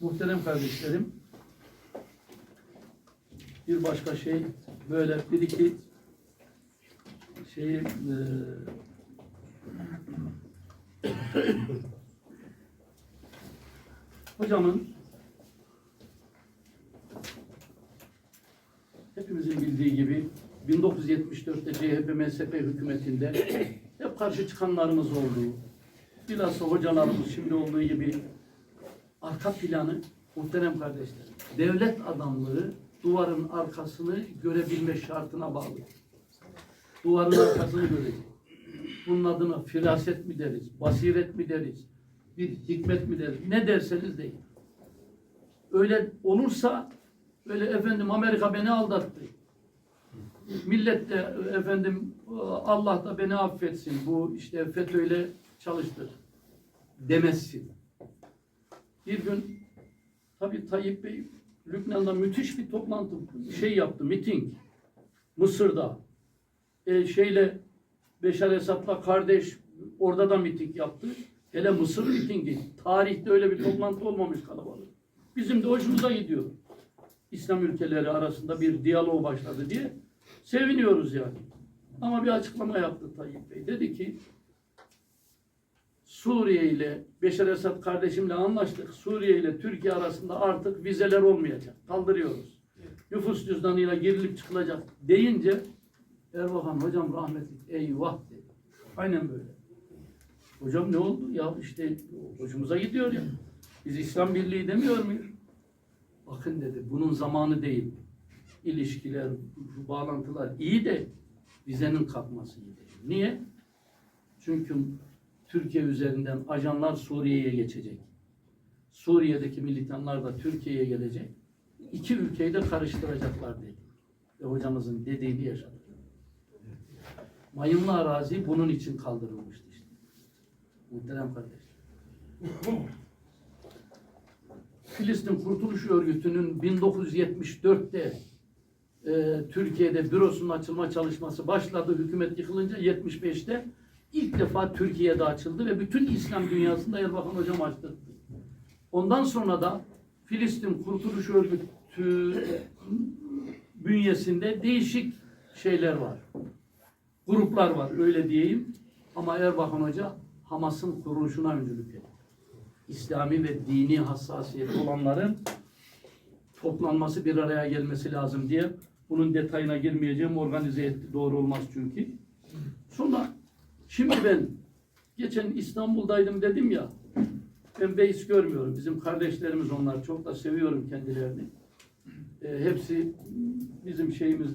Muhterem kardeşlerim, bir başka şey böyle bir iki şeyi e, hocamın hepimizin bildiği gibi 1974'te CHP MSP hükümetinde hep karşı çıkanlarımız oldu. Bilhassa hocalarımız şimdi olduğu gibi arka planı muhterem kardeşlerim. Devlet adamları duvarın arkasını görebilme şartına bağlı. Duvarın arkasını görecek. Bunun adına firaset mi deriz, basiret mi deriz, bir hikmet mi deriz, ne derseniz deyin. Öyle olursa öyle efendim Amerika beni aldattı. Millet de efendim Allah da beni affetsin. Bu işte FETÖ'yle çalıştır. Demezsin. Bir gün tabii Tayyip Bey Lübnan'da müthiş bir toplantı şey yaptı, miting. Mısır'da. E, şeyle Beşar Esad'la kardeş orada da miting yaptı. Hele Mısır mitingi. Tarihte öyle bir toplantı olmamış kalabalık. Bizim de hoşumuza gidiyor. İslam ülkeleri arasında bir diyalog başladı diye seviniyoruz yani. Ama bir açıklama yaptı Tayyip Bey. Dedi ki Suriye ile Beşar Esad kardeşimle anlaştık. Suriye ile Türkiye arasında artık vizeler olmayacak. Kaldırıyoruz. Nüfus cüzdanıyla girilip çıkılacak deyince Erbakan hocam rahmetli eyvah dedi. Aynen böyle. Hocam ne oldu? Ya işte hoşumuza gidiyor ya. Biz İslam Birliği demiyor muyuz? Bakın dedi bunun zamanı değil. İlişkiler, bu bağlantılar iyi de vizenin kalkması iyi değil. Niye? Çünkü Türkiye üzerinden ajanlar Suriye'ye geçecek. Suriye'deki militanlar da Türkiye'ye gelecek. İki ülkeyi de karıştıracaklar dedi. Ve hocamızın dediğini yaşadık. Mayınlı arazi bunun için kaldırılmıştı işte. Muhterem kardeşler. Filistin Kurtuluş Örgütü'nün 1974'te e, Türkiye'de bürosunun açılma çalışması başladı. Hükümet yıkılınca 75'te ilk defa Türkiye'de açıldı ve bütün İslam dünyasında Erbakan Hocam açtı. Ondan sonra da Filistin Kurtuluş Örgütü bünyesinde değişik şeyler var. Gruplar var öyle diyeyim. Ama Erbakan Hoca Hamas'ın kuruluşuna öncülük etti. İslami ve dini hassasiyeti olanların toplanması bir araya gelmesi lazım diye bunun detayına girmeyeceğim. Organize etti. Doğru olmaz çünkü. Sonra şimdi ben geçen İstanbul'daydım dedim ya ben beis görmüyorum. Bizim kardeşlerimiz onlar. Çok da seviyorum kendilerini. E, hepsi bizim şeyimiz